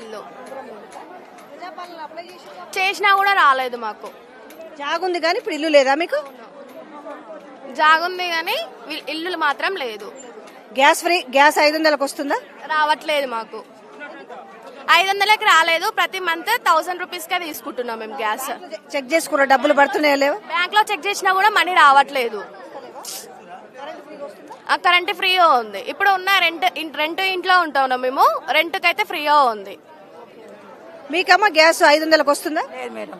ఇల్లు చేసినా కూడా రాలేదు మాకు. జాగుంది కానీ ఇప్పుడు ఇల్లు లేదా మీకు? జాగుంది కానీ ఇల్లు మాత్రం లేదు. గ్యాస్ ఫ్రీ గ్యాస్ ఐదు వందలకు వస్తుందా? రావట్లేదు మాకు. ఐదు వందలకి రాలేదు. ప్రతి మంత్ థౌసండ్ రూపీస్ కే తీసుకుంటున్నాం మేము గ్యాస్. చెక్ చేసుకున్న డబ్బులు పడుతున్నాయా లేవా? బ్యాంక్లో చెక్ చేసినా కూడా మనీ రావట్లేదు. కరెంట్ ఫ్రీగా ఉంది. ఇప్పుడు ఉన్న రెంట్ రెంట్ ఇంట్లో ఉంటాం మేము. రెంట్ కైతే ఫ్రీగా ఉంది. మీకమ్మా గ్యాస్ ఐదు వందలకు వస్తుందా? లేదు మేడం.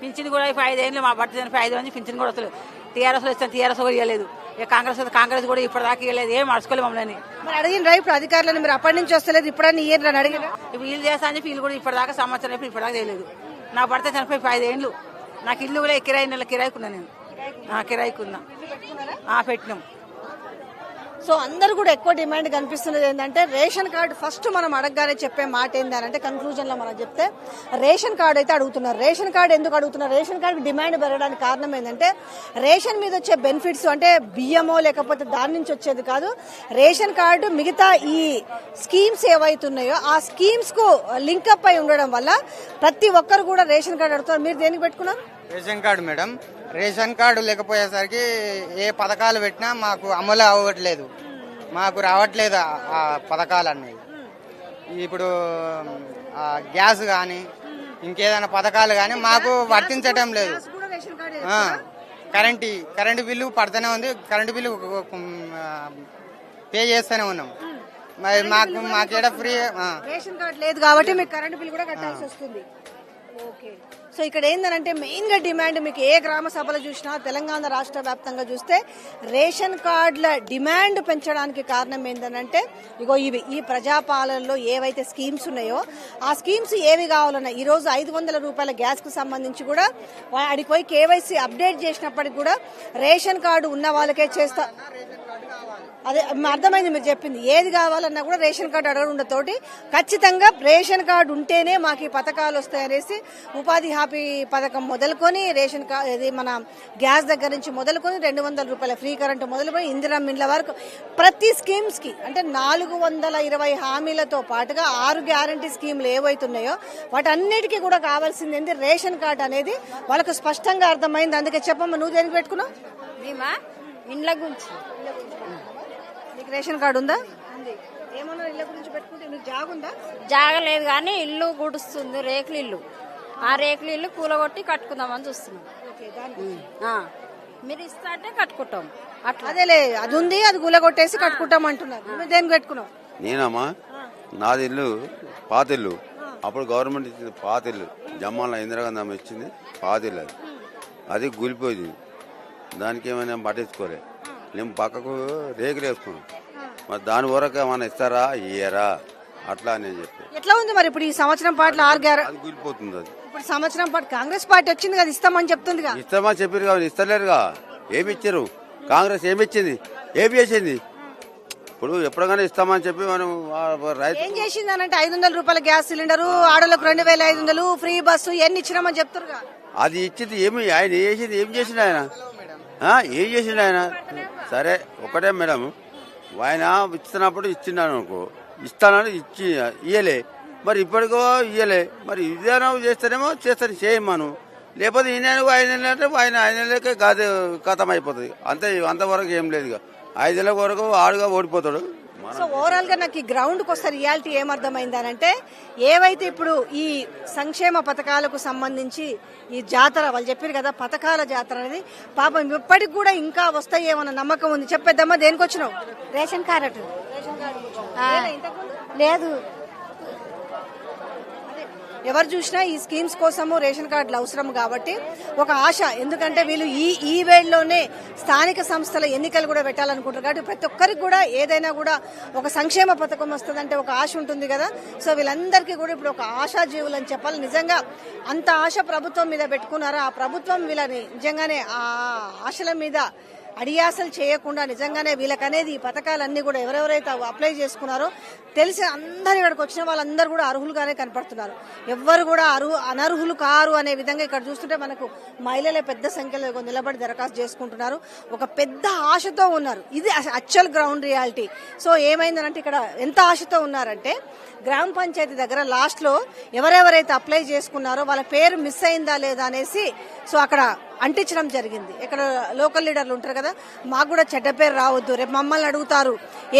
పింఛన్ కూడా ఇప్పుడు ఐదేళ్ళు మా భర్త చనిపోయి ఐదు నుంచి పింఛన్ కూడా వస్తలేదు. టీఆర్ఎస్ వచ్చాను టీఆర్ఎస్ కూడా ఇవ్వలేదు. ఇక కాంగ్రెస్ కాంగ్రెస్ కూడా ఇప్పటిదాకా ఇవ్వలేదు. ఏం మర్చుకోలేదు మమ్మల్ని. మరి అడిగినరా ఇప్పుడు అధికారులను మీరు అప్పటి నుంచి వస్తలేదు. ఇప్పుడని ఇయ్యరు అని అడిగిన. ఇప్పుడు వీళ్ళు చేస్తా అని చెప్పి వీళ్ళు కూడా ఇప్పటిదాకా సంవత్సరం అయిపోయి ఇప్పటిదాకా చేయలేదు. నా భర్త చనిపోయి ఇప్పుడు ఐదేళ్ళు నాకు ఇల్లు కూడా కిరాయి నెల కిరాయికున్నా నేను. ఆ, కిరాయికున్నా ఆ, పెట్టినాం. సో అందరు కూడా ఎక్కువ డిమాండ్ కనిపిస్తున్నది ఏంటంటే రేషన్ కార్డు ఫస్ట్ మనం అడగగానే చెప్పే మాట ఏంటంటే కన్క్లూజన్లో మనం చెప్తే రేషన్ కార్డు అయితే అడుగుతున్నారు. రేషన్ కార్డు ఎందుకు అడుగుతున్నారు? రేషన్ కార్డు డిమాండ్ పెరగడానికి కారణం ఏంటంటే రేషన్ మీద వచ్చే బెనిఫిట్స్ అంటే బియ్యమో లేకపోతే దాని నుంచి వచ్చేది కాదు. రేషన్ కార్డు మిగతా ఈ స్కీమ్స్ ఏవైతున్నాయో ఆ స్కీమ్స్కు లింకప్ అయి ఉండడం వల్ల ప్రతి ఒక్కరు కూడా రేషన్ కార్డు అడుగుతారు మీరు దేనికి పెట్టుకున్నారు? Ration card madam. Ration card లేకపోయేసరికి ఏ పథకాలు పెట్టినా మాకు అమలు అవ్వట్లేదు. మాకు రావట్లేదు ఆ- పథకాలు అనేవి ఇప్పుడు గ్యాస్ కానీ ఇంకేదైనా పథకాలు కానీ మాకు వర్తించటం లేదు. కరెంటు కరెంటు బిల్లు పడుతూనే ఉంది. కరెంటు బిల్లు పే చేస్తూనే ఉన్నాం. మరి మాకు మాకేడ ఫ్రీ. రేషన్ కార్డు లేదు కాబట్టి మీకు కరెంట్ బిల్ కూడా కట్టాల్సి వస్తుంది. ఓకే. సో ఇక్కడ ఏంటంటే మెయిన్గా డిమాండ్ మీకు ఏ గ్రామ సభలు చూసినా తెలంగాణ రాష్ట్ర వ్యాప్తంగా చూస్తే రేషన్ కార్డుల డిమాండ్ పెంచడానికి కారణం ఏంటంటే ఇగో ఇవి ఈ ప్రజాపాలనలో ఏవైతే స్కీమ్స్ ఉన్నాయో ఆ స్కీమ్స్ ఏవి కావాలన్నా ఈ రోజు ఐదు వందల రూపాయల గ్యాస్కు సంబంధించి కూడా వాడికి పోయి కేవైసీ అప్డేట్ చేసినప్పటికి కూడా రేషన్ కార్డు ఉన్న వాళ్ళకే చేస్తా అదే అర్థమైంది మీరు చెప్పింది. ఏది కావాలన్నా కూడా రేషన్ కార్డు అడగడం తోటి ఖచ్చితంగా రేషన్ కార్డు ఉంటేనే మాకు ఈ పథకాలు వస్తాయనేసి ఉపాధి హామీ పథకం మొదలుకొని రేషన్ కార్డు ఇది మన గ్యాస్ దగ్గర నుంచి మొదలుకొని రెండు వందల రూపాయల ఫ్రీ కరెంటు మొదలుకొని ఇందిరా మిన్ల వరకు ప్రతి స్కీమ్స్కి అంటే నాలుగు వందల ఇరవై హామీలతో పాటుగా ఆరు గ్యారంటీ స్కీమ్లు ఏవైతున్నాయో వాటన్నిటికీ కూడా కావాల్సింది ఏంటి రేషన్ కార్డు అనేది వాళ్ళకు స్పష్టంగా అర్థమైంది. అందుకే చెప్పమ్మా నువ్వు దేనికి పెట్టుకున్నావు? మేమా? ఇండ్ల గురించి. రేషన్ కార్డు ఉందా? ఉంది. ఏమన్నా ఇళ్ళ గురించి పెట్టుకుంటే నీకు జాగుందా? జాగలేదు కానీ ఇల్లు గుడుస్తుంది రేకులు ఇల్లు. ఆ రేకులు ఇల్లు కూలగొట్టి కట్టుకుందామని చూస్తున్నాం. ఆ. మీరు ఇస్తా అంటే కట్టుకుంటాం. అట్లా. అదేలే అది ఉంది అది గులగొట్టేసి కట్టుకుంటాం అంటున్నారు. నువ్వు దేనికి పెట్టుకున్నావు? నేనమ్మా నాది ఇల్లు పాత ఇల్లు. అప్పుడు గవర్నమెంట్ ఇచ్చింది పాత ఇల్లు. జమ్మాల ఇందిరాగాంధీ ఇచ్చింది పాత ఇల్లు అది. అది కూలిపోయింది దానికి ఏమైనా పట్టించుకోలే. నేను పక్కకు రేకులు వేసుకున్నాను. మరి దాని వరకు ఏమైనా ఇస్తారా? ఇయ్యరా? అట్లా నేను చెప్పి. ఎట్లా ఉంది మరి ఇప్పుడు ఈ సంవత్సరం పాటలు ఆరు గ్యార అది కూలిపోతుంది అది. ఇప్పుడు సంవత్సరం పాటు కాంగ్రెస్ పార్టీ వచ్చింది కదా ఇస్తామని చెప్తుందిగా. ఇస్తామా చెప్పారు కాబట్టి ఇస్తలేరుగా. ఏమి ఇచ్చారు? కాంగ్రెస్ ఏమి ఇచ్చింది? ఏమి చేసింది? ఇప్పుడు ఎప్పుడైనా ఇస్తామని చెప్పి మనం ఆ రైతు ఏం చేసింది అని అంటే ఐదు వందల రూపాయల గ్యాస్ సిలిండర్ ఆడలకు రెండు వేల ఐదు వందలు ఫ్రీ బస్సు ఎన్ని ఇచ్చినామని చెప్తారుగా. అది ఇచ్చింది ఏమి? ఆయన ఏం చేసింది? ఏం చేసిండు ఆయన? ఆ, ఏం చేసిండు ఆయన? సరే ఒకటే మేడం. ఆయన ఇస్తున్నప్పుడు ఇచ్చినాను అనుకో ఇస్తానని ఇచ్చి ఇయ్యలే. మరి ఇప్పటికో ఇయ్యలే. మరి విధానం చేస్తేనేమో చేస్తాను చేయమను. లేకపోతే ఈయన ఆయన అంటే ఆయన ఆయనలకే గది కథం అయిపోతుంది. అంతే అంతవరకు ఏం లేదు ఇక. ఐదేళ్ళ వరకు ఆడుగా ఓడిపోతాడు. సో ఓవరాల్గా నాకు ఈ గ్రౌండ్కి వస్తే రియాలిటీ ఏమర్థమైందనంటే ఏవైతే ఇప్పుడు ఈ సంక్షేమ పథకాలకు సంబంధించి ఈ జాతర వాళ్ళు చెప్పారు కదా పథకాల జాతర అనేది పాపం ఇప్పటికి కూడా ఇంకా వస్తాయేమన్న నమ్మకం ఉంది. చెప్పేద్దామా దేనికి వచ్చినావు రేషన్ కార్డు. లేదు. ఎవరు చూసినా ఈ స్కీమ్స్ కోసము రేషన్ కార్డులు అవసరం కాబట్టి ఒక ఆశ. ఎందుకంటే వీళ్ళు ఈ ఈ వేళలోనే స్థానిక సంస్థల ఎన్నికలు కూడా పెట్టాలనుకుంటారు కాబట్టి ప్రతి ఒక్కరికి కూడా ఏదైనా కూడా ఒక సంక్షేమ పథకం వస్తుందంటే ఒక ఆశ ఉంటుంది కదా. సో వీళ్ళందరికీ కూడా ఇప్పుడు ఒక ఆశాజీవులు అని చెప్పాలి. నిజంగా అంత ఆశ ప్రభుత్వం మీద పెట్టుకున్నారా? ఆ ప్రభుత్వం వీళ్ళని నిజంగానే ఆ ఆశల మీద అడియాసలు చేయకుండా నిజంగానే వీళ్ళకనేది ఈ పథకాలన్నీ కూడా ఎవరెవరైతే అప్లై చేసుకున్నారో తెలిసి అందరు ఇక్కడికి వచ్చిన వాళ్ళందరూ కూడా అర్హులుగానే కనపడుతున్నారు. ఎవ్వరు కూడా అర్హు అనర్హులు కారు అనే విధంగా ఇక్కడ చూస్తుంటే మనకు మహిళలే పెద్ద సంఖ్యలో నిలబడి దరఖాస్తు చేసుకుంటున్నారు. ఒక పెద్ద ఆశతో ఉన్నారు. ఇది అచ్చల్ గ్రౌండ్ రియాలిటీ. సో ఏమైందనంటే ఇక్కడ ఎంత ఆశతో ఉన్నారంటే గ్రామ పంచాయతీ దగ్గర లాస్ట్లో ఎవరెవరైతే అప్లై చేసుకున్నారో వాళ్ళ పేరు మిస్ అయిందా లేదా అనేసి సో అక్కడ అంటించడం జరిగింది. ఇక్కడ లోకల్ లీడర్లు ఉంటారు కదా మాకు కూడా చెడ్డ పేరు రావద్దు రేపు మమ్మల్ని అడుగుతారు.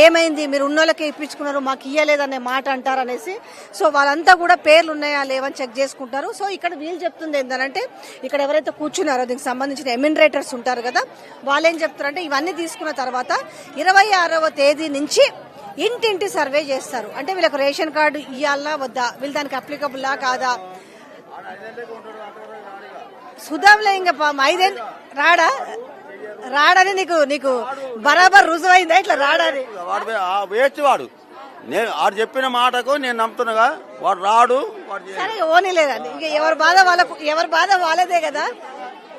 ఏమైంది? మీరు ఉన్నోళ్ళకే ఇప్పించుకున్నారు మాకు ఇయ్యలేదనే మాట అంటారు అనేసి. సో వాళ్ళంతా కూడా పేర్లు ఉన్నాయా లేవని చెక్ చేసుకుంటారు. సో ఇక్కడ వీళ్ళు చెప్తుంది ఏంటంటే ఇక్కడ ఎవరైతే కూర్చున్నారో దీనికి సంబంధించిన ఎమినరేటర్స్ ఉంటారు కదా వాళ్ళు ఏం చెప్తారంటే ఇవన్నీ తీసుకున్న తర్వాత ఇరవై ఆరవ తేదీ నుంచి ఇంటింటి సర్వే చేస్తారు. అంటే వీళ్ళకి రేషన్ కార్డు ఇవ్వాలా వద్దా? వీళ్ళు దానికి అప్లికబుల్లా కాదా? సుధాంలో ఇంకా ఐదేళ్ళు రాడా? రాడని నీకు నీకు బరాబర్ రుజువైందా? ఇట్లా రాడని? వేస్ట్ వాడు. నేను వాడు చెప్పిన మాటకు నేను నమ్ముతున్నాగా వాడు రాడు. సరే ఓనీ లేదండి ఇంకా ఎవరి బాధ వాళ్ళకు ఎవరి బాధ వాళ్ళదే కదా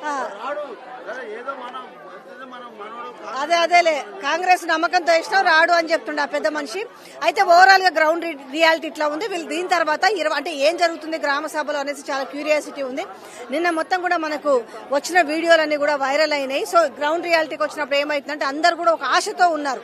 ఆ, రాడు సరే, ఏదో మనం వస్తుంది మనం మనోడు అదే అదేలే. కాంగ్రెస్ నమ్మకంతో ఇష్టం రాడు అని చెప్తుండే ఆ పెద్ద మనిషి. అయితే ఓవరాల్గా గ్రౌండ్ రి- రియాలిటీ ఇట్లా ఉంది. వీళ్ళు దీని తర్వాత ఇరవై అంటే ఏం జరుగుతుంది గ్రామ సభలో అనేసి చాలా క్యూరియాసిటీ ఉంది. నిన్న మొత్తం కూడా మనకు వచ్చిన వీడియోలన్నీ కూడా వైరల్ అయినాయి. సో గ్రౌండ్ రియాలిటీకి వచ్చినప్పుడు ఏమైతుందంటే అందరు కూడా ఒక ఆశతో ఉన్నారు.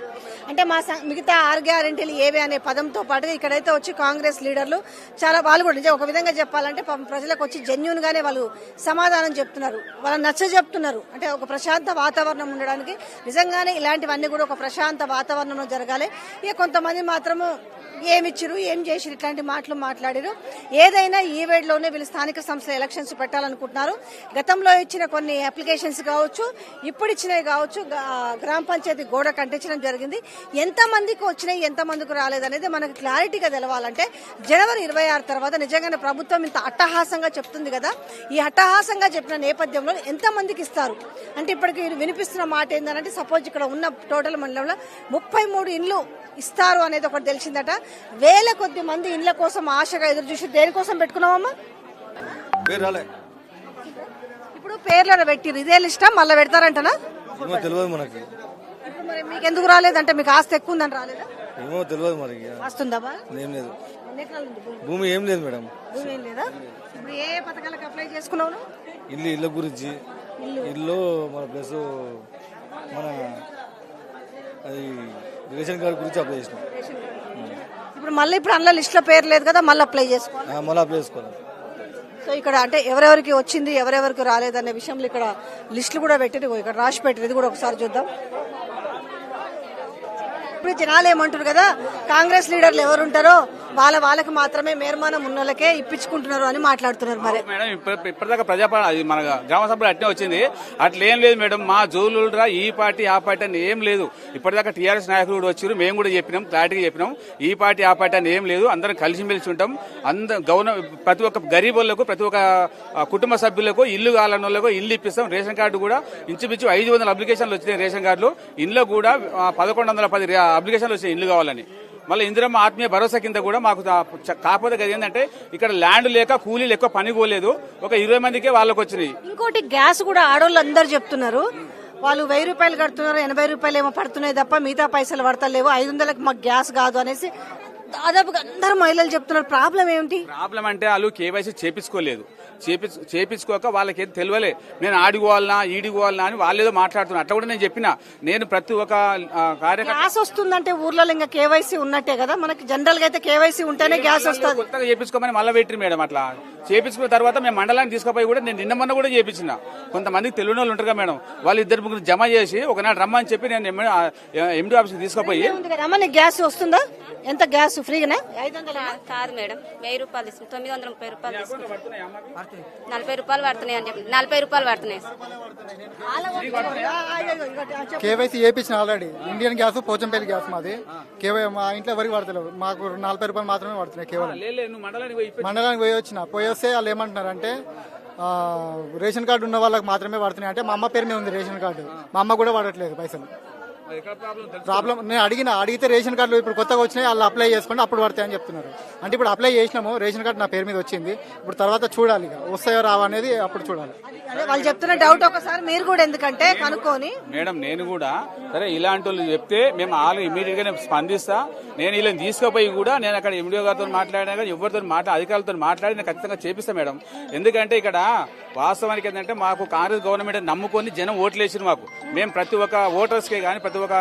అంటే మా మిగతా ఆరు గ్యారెంటీలు ఏవి అనే పదంతో పాటు ఇక్కడైతే వచ్చి కాంగ్రెస్ లీడర్లు చాలా వాళ్ళు కూడా ఒక విధంగా చెప్పాలంటే ప్రజలకు వచ్చి జెన్యున్ గానే వాళ్ళు సమాధానం చెప్తున్నారు. వాళ్ళు నచ్చ చెప్తున్నారు అంటే ఒక ప్రశాంత వాతావరణం ఉండడానికి నిజంగానే ఇలాంటివన్నీ కూడా ఒక ప్రశాంత వాతావరణంలో జరగాలి. ఇక కొంతమంది మాత్రము ఏమిచ్చిరు ఏం చేసిరు ఇట్లాంటి మాటలు మాట్లాడారు ఏదైనా ఈ వేడిలోనే వీళ్ళు స్థానిక సంస్థల ఎలక్షన్స్ పెట్టాలనుకుంటున్నారు. గతంలో ఇచ్చిన కొన్ని అప్లికేషన్స్ కావచ్చు ఇప్పుడు ఇచ్చినవి కావచ్చు గ్రామ పంచాయతీ గోడ కంటించడం జరిగింది. ఎంతమందికి వచ్చినాయి ఎంతమందికి రాలేదనేది రాలేదు అనేది మనకు క్లారిటీగా తెలవాలంటే జనవరి ఇరవై ఆరు తర్వాత నిజంగానే ప్రభుత్వం ఇంత అట్టహాసంగా చెప్తుంది కదా. ఈ అట్టహాసంగా చెప్పిన నేపథ్యంలో ఎంతమందికి ఇస్తారు? అంటే ఇప్పటికి వినిపిస్తున్న మాట ఏంటంటే సపోజ్ ఇక్కడ ఉన్న టోటల్ మండలంలో ముప్పై మూడు ఇండ్లు ఇస్తారు అనేది ఒకటి తెలిసిందట. వేల కొద్ది మంది ఇండ్ల కోసం ఆశగా ఎదురు చూసి దేనికోసం పెట్టుకున్నామమ్మా ఇప్పుడు పేర్లను పెట్టిరు. ఇదే లిస్టా? మళ్ళీ పెడతారంటనా? తెలియదు మనకి. మరి మీకు ఎందుకు రాలేదంటే మీకు ఆస్తి ఎక్కువ ఉందని రాలేదా? ఏమో తెలియదు మరి. వస్తుందా? ఏం లేదు. భూమి? ఏం లేదు మేడం. భూమి ఏం లేదా? ఇప్పుడు ఏ ఏ పథకాలకు అప్లై చేసుకున్నావు? ఇల్లు ఇళ్ళ గురించి. ఇల్లు మన ప్లస్ మన అది రేషన్ కార్డు గురించి అప్లై చేసినాం. ఇప్పుడు మళ్ళీ ఇప్పుడు అందులో లిస్ట్లో పేరు లేదు కదా మళ్ళీ అప్లై చేసుకోవాలి. ఆ, మళ్ళీ అప్లై చేసుకోవాలి. సో ఇక్కడ అంటే ఎవరెవరికి వచ్చింది ఎవరెవరికి రాలేదనే విషయంలో ఇక్కడ లిస్టులు కూడా పెట్టిరు. ఇక్కడ రాసి పెట్టిరు. ఇది కూడా ఒకసారి చూద్దాం. ఇప్పుడు జనాలు ఏమంటారు కదా? కాంగ్రెస్ లీడర్లు ఎవరుంటారో వాళ్ళ వాళ్ళకి మాత్రమే మేర్మానం ఉన్నోళ్ళకే ఇప్పించుకుంటున్నారు అని మాట్లాడుతున్నారు మరి. మేడం ఇప్పటిదాకా ప్రజాపాలన అది మన గ్రామ సభలో అట్నే వచ్చింది. అట్లా ఏం లేదు మేడం మా జోలురా ఈ పార్టీ ఆ పార్టీ అని ఏం లేదు. ఇప్పటిదాకా టీఆర్ఎస్ నాయకులు కూడా వచ్చారు మేము కూడా చెప్పినాం క్లారిటీగా చెప్పినాం. ఈ పార్టీ ఆ పార్టీ అని ఏం లేదు అందరం కలిసిమెలిసి ఉంటాం. అందరం గవర్న ప్రతి ఒక్క గరీబులకు ప్రతి ఒక్క కుటుంబ సభ్యులకు ఇల్లు కావాలన్న వాళ్ళకు ఇల్లు ఇప్పిస్తాం. రేషన్ కార్డు కూడా ఇంచుమించు ఐదు వందల అప్లికేషన్లు వచ్చినాయి రేషన్ కార్డులు. ఇంట్లో కూడా పదకొండు వందల పది అప్లికేషన్లు వచ్చినాయి ఇల్లు కావాలని. మళ్ళీ ఇందిరమ్మ ఆత్మీయ భరోసా కింద కూడా మాకు కాకపోతే అది ఏంటంటే ఇక్కడ ల్యాండ్ లేక కూలీలు ఎక్కువ పని పోలేదు. ఒక ఇరవై మందికే వాళ్ళకి వచ్చినాయి. ఇంకోటి గ్యాస్ కూడా అందరు చెప్తున్నారు. వాళ్ళు వెయ్యి రూపాయలు కడుతున్నారు ఎనభై రూపాయలు ఏమో పడుతున్నాయి తప్ప మిగతా పైసలు పడతలేవు ఐదు వందలకు మాకు గ్యాస్ కాదు అనేసి దాదాపుగా అందరు మహిళలు చెప్తున్నారు. ప్రాబ్లం ఏమిటి? ప్రాబ్లం అంటే వాళ్ళు కేవైసీ చేపించుకోలేదు. చేపించు చేపించుకోక వాళ్ళకి ఏం తెలియలే. నేను ఆడిపోవాలనా ఈడిపోవాలనా అని వాళ్ళేదో మాట్లాడుతున్నారు. అట్లా కూడా నేను చెప్పిన. నేను ప్రతి ఒక్క ఆ, కార్యకర్త గ్యాస్ వస్తుందంటే ఊర్లలో ఇంకా కేవైసీ ఉన్నట్టే కదా? మనకి జనరల్గా అయితే కేవైసీ ఉంటేనే గ్యాస్ వస్తుంది. కొత్తగా చేపించుకోమని మళ్ళీ పెట్టి మేడం అట్లా. చేపించుకున్న తర్వాత మేము మండలానికి తీసుకుపోయి కూడా నేను నిన్న మొన్న కూడా చేపించిన. కొంతమందికి తెలియని వాళ్ళు ఉంటారు కదా మేడం. వాళ్ళు ఇద్దరు ముగ్గురు జమ చేసి ఒకనాడు రమ్మని చెప్పి నేను ఎండి ఆఫీస్కి తీసుకుపోయి ఉంది కదా అమ్మ నీకు గ్యాస్ వస్తుందా? ఎంత గ్యాస్? ఫ్రీగానే? ఐదు వందల? కాదు మేడం. వెయ్యి రూపాయలు తొమ్మిది వందల ముప్పై రూపాయలు నలభై రూపాయలు పడుతున్నాయి అని చెప్పి నలభై రూపాయలు పడుతున్నాయి. కేవైసీ వేయించిన already. Indian gas Pochampally gas మాది. కేవై మా ఇంట్లో ఎవరికి పడతలేవు. మాకు నలభై రూపాయలు మాత్రమే పడుతున్నాయి కేవలం. లే, లే, నువ్వు మండలానికి పోయి వచ్చిన. పోయి వస్తే వాళ్ళు ఏమంటున్నారంటే ఆ, రేషన్ కార్డు ఉన్న వాళ్ళకి మాత్రమే పడుతున్నాయి. అంటే మా అమ్మ పేరు మీద ఉంది రేషన్ కార్డు. మా అమ్మ కూడా పడట్లేదు పైసలు. ప్రాబ్లం నేను అడిగిన అడిగితే రేషన్ కార్డులు ఇప్పుడు కొత్తగా వచ్చినాయి వాళ్ళు అప్లై చేసుకోండి అప్పుడు పడతాయి అని చెప్తున్నారు. అంటే ఇప్పుడు అప్లై చేసినాము రేషన్ కార్డు నా పేరు మీద వచ్చింది ఇప్పుడు తర్వాత చూడాలి వస్తాయో రావా అనేది అప్పుడు చూడాలి. అదే వాళ్ళు చెప్తున్న డౌట్ ఒకసారి మీరు కూడా ఎందుకంటే కనుక్కొని. మేడం నేను కూడా సరే ఇలాంటి వాళ్ళు చెప్తే మేము ఆలు ఇమీడియట్గా నేను స్పందిస్తా. నేను వీళ్ళని తీసుకుపోయి కూడా నేను అక్కడ ఎండిఓ గారితో మాట్లాడినా కానీ ఎవరితో మాట్లా అధికారులతో మాట్లాడి నేను ఖచ్చితంగా చేపిస్తా మేడం. ఎందుకంటే ఇక్కడ వాస్తవానికి ఏంటంటే మాకు కాంగ్రెస్ గవర్నమెంట్ నమ్ముకొని జనం ఓట్లు వేసారు మాకు. మేము ప్రతి ఒక్క ఓటర్స్కి కానీ ప్రతి ఒక్క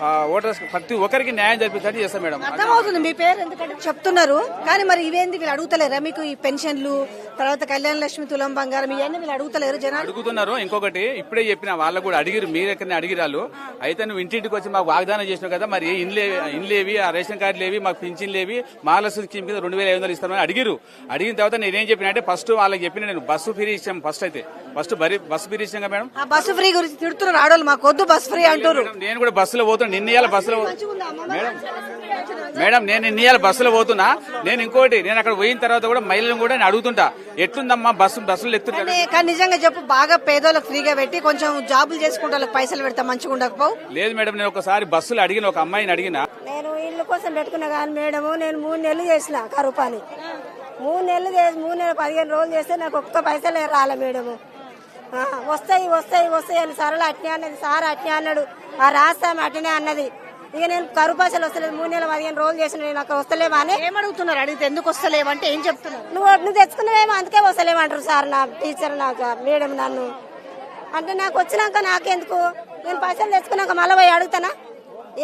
ఆ, ఓటర్స్ ప్రతి ఒక్కరికి న్యాయం జరిపించడానికి చేస్తాం మేడం. అర్థమవుతుంది మీ పేరు ఎందుకంటే చెప్తున్నారు. కానీ మరి ఇవేంది వీళ్ళు అడుగుతలేరా? మీకు ఈ పెన్షన్లు తర్వాత కళ్యాణ లక్ష్మి తులం బంగారం ఇవన్నీ వీళ్ళు అడుగుతలేరు జనాలు? అడుగుతున్నారు. ఇంకొకటి ఇప్పుడే చెప్పిన వాళ్ళకు కూడా అడిగిరు మీరు ఎక్కడ అడిగిరాలు అయితే నువ్వు ఇంటింటికి వచ్చి మాకు వాగ్దానం చేసినావు కదా మరి ఇండ్లే ఇండ్లేవి ఆ రేషన్ కార్డులు ఏవి మాకు పింఛన్ లేవి మహాలక్ష్మి స్కీమ్ కింద రెండు వేల ఐదు వందలు ఇస్తామని అడిగిరు. అడిగిన తర్వాత నేనేం చెప్పిన అంటే ఫస్ట్ వాళ్ళకి చెప్పిన నేను బస్సు ఫ్రీ ఇచ్చాం ఫస్ట్ అయితే. ఫస్ట్ బరి బస్సు ఫ్రీ ఇచ్చాం మేడం? బస్సు ఫ్రీ గురించి తిడుతున్నారు ఆడోళ్ళు మాకు వద్దు బస్సు ఫ్రీ అంటారు నేను కూడా బస్సులో పోతున్నా. నిన్న బస్సులో మేడం? మేడం నేను నిన్న బస్సులో పోతున్నా. నేను ఇంకోటి నేను అక్కడ పోయిన తర్వాత కూడా మహిళలను కూడా నేను అడుగుతుంటా. ఎట్లుందమ్మా బస్సు బస్సులు ఎక్కుతుంటా కానీ నిజంగా చెప్పు బాగా పేదోళ్ళకి ఫ్రీగా పెట్టి కొంచెం జాబులు చేసుకుంటే పైసలు పెడతా మంచిగా ఉండకపోవు? లేదు మేడం నేను ఒకసారి బస్సులో అడిగిన ఒక అమ్మాయిని అడిగిన. నేను ఇల్లు కోసం పెట్టుకున్నా కానీ మేడము నేను మూడు నెలలు చేసిన కరువు పని. మూడు నెలలు చేసి మూడు నెలలు పదిహేను రోజులు చేస్తే నాకు ఒక్క పైసలే రాలే మేడము. వస్తాయి వస్తాయి వస్తాయి అని సరళ అట్నే అన్నది. సార్ అట్నే అన్నాడు. ఆ రాస్తాం అట్నే అన్నది. ఇక నేను కరువు పైసలు వస్తలేదు. మూడు నెలలు పదిహేను రోజులు చేసిన నేను నాకు వస్తలేమా అని. ఏమడుగుతున్నారు? అడిగితే ఎందుకు వస్తలేవంటే ఏం చెప్తున్నారు? నువ్వు నువ్వు తెచ్చుకున్నావేమో అందుకే వస్తలేమంటారు సార్ నా టీచర్ నాకు మేడం నన్ను. అంటే నాకు వచ్చినాక నాకెందుకు? నేను పైసలు తెచ్చుకున్నాక మళ్ళీ పోయి అడుగుతానా?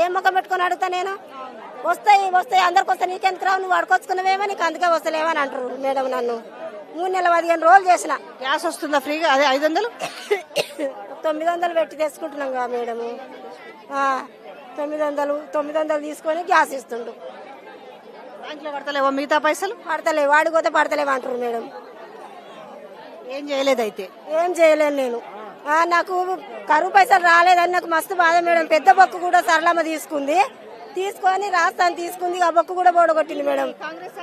ఏం ముఖం పెట్టుకొని అడుగుతా నేను? వస్తాయి వస్తాయి అందరికి వస్తాయి. నీకెందుకు రావు? నువ్వు అడుకొచ్చుకున్నావేమో నీకు అందుకే వస్తలేమని అంటారు మేడం నన్ను. మూడు నెలల పదిహేను రోజులు చేసిన. గ్యాస్ వస్తుందా ఫ్రీగా? అదే ఐదు వందలు? తొమ్మిది వందలు పెట్టి తెచ్చుకుంటున్నాం కదా మేడము. తొమ్మిది వందలు తొమ్మిది వందలు తీసుకొని గ్యాస్ ఇస్తుండు. బ్యాంకులో పడతలేవో మిగతా పైసలు? పడతలే వాడిపోతే పడతలేవు అంటారు మేడం. ఏం చేయలేదు అయితే ఏం చేయలేను నేను. నాకు కరువు పైసలు రాలేదని నాకు మస్తు బాధ మేడం. పెద్ద బొక్కు కూడా సరళమ్మ తీసుకుంది. తీసుకొని రాస్తాను తీసుకుంది. ఆ బొక్కు కూడా బోడగొట్టింది మేడం. కాంగ్రెస్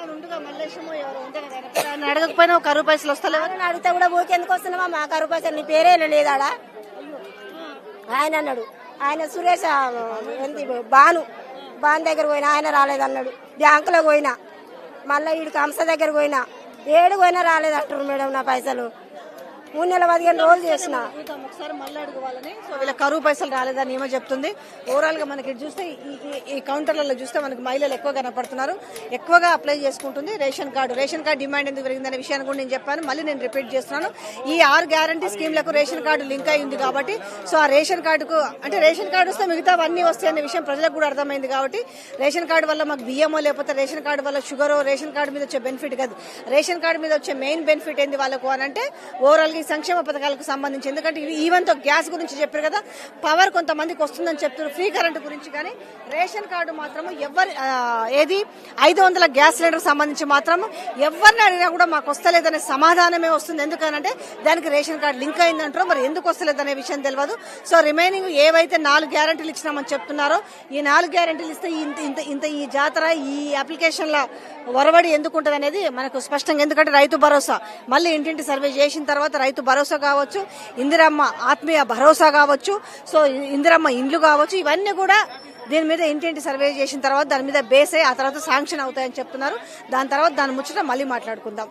అడగకపోయినా కరువు పైసలు వస్తలేవా? ఎవరైనా అడిగితే కూడా ఊరికి ఎందుకు వస్తున్నావా? మా కరువు పైసలు నీ పేరే లేదాడా ఆయన అన్నాడు. ఆయన సురేష్ ఏంది బాను. బాను దగ్గర పోయినా ఆయన రాలేదన్నాడు. బ్యాంకులో పోయినా. మళ్ళీ ఈడికి హంస దగ్గర పోయినా. ఏడు పోయినా రాలేదంటారు మేడం నా పైసలు. మూడు నెలల పదిహేను రోజులు చేసిన. అడుగుతాం ఒకసారి మళ్ళీ అడగవాలని సో వీళ్ళ కరువు పైసలు రాలేదని ఏమో చెప్తుంది. ఓవరాల్గా మనకి చూస్తే ఈ- కౌంటర్లలో చూస్తే మనకి మహిళలు ఎక్కువ కనపడుతున్నారు. ఎక్కువగా అప్లై చేసుకుంటుంది ration card. Ration card demand ఎందుకు పెరిగిందనే విషయాన్ని కూడా నేను చెప్పాను. మళ్ళీ నేను రిపీట్ చేస్తున్నాను. ఈ ఆరు గ్యారంటీ స్కీమ్లకు రేషన్ కార్డు లింక్ అయి ఉంది కాబట్టి సో ఆ రేషన్ కార్డుకు అంటే రేషన్ కార్డు వస్తే మిగతా అన్ని వస్తాయి అనే విషయం ప్రజలకు కూడా అర్థమైంది కాబట్టి రేషన్ కార్డు వల్ల మాకు బియ్యమో లేకపోతే రేషన్ కార్డు వల్ల షుగరో రేషన్ కార్డు మీద వచ్చే బెనిఫిట్ కాదు. రేషన్ కార్డు మీద వచ్చే మెయిన్ బెనిఫిట్ ఏంది వాళ్ళకు అని అంటే ఓవరాల్గా సంక్షేమ పథకాలకు సంబంధించి. ఎందుకంటే ఇవి ఈవెన్తో గ్యాస్ గురించి చెప్పారు కదా పవర్ కొంతమందికి వస్తుందని చెప్తున్నారు. ఫ్రీ కరెంట్ గురించి కానీ రేషన్ కార్డు మాత్రం ఎవరి ఏది? ఐదు వందల గ్యాస్ సిలిండర్ సంబంధించి మాత్రం ఎవరిని అడిగినా కూడా మాకు వస్తలేదనే సమాధానమే వస్తుంది. ఎందుకనంటే దానికి రేషన్ కార్డు లింక్ అయిందంటారో. మరి ఎందుకు వస్తలేదనే విషయం తెలియదు సో రిమైనింగ్ ఏవైతే నాలుగు గ్యారంటీలు ఇచ్చినామని చెప్తున్నారో ఈ నాలుగు గ్యారంటీలు ఇస్తే ఇంత ఇంత ఇంత ఈ జాతర ఈ అప్లికేషన్ల ఒరవడి ఎందుకు ఉంటుంది అనేది మనకు స్పష్టంగా ఎందుకంటే రైతు భరోసా. మళ్ళీ ఇంటింటి సర్వే చేసిన తర్వాత రైతు భరోసా కావచ్చు ఇందిరమ్మ ఆత్మీయ భరోసా కావచ్చు సో ఇందిరమ్మ ఇండ్లు కావచ్చు ఇవన్నీ కూడా దీని మీద ఇంటింటి సర్వే చేసిన తర్వాత దాని మీద బేస్ అయ్యి ఆ తర్వాత శాంక్షన్ అవుతాయని చెప్తున్నారు. దాని తర్వాత దాని ముచ్చట మళ్ళీ మాట్లాడుకుందాం.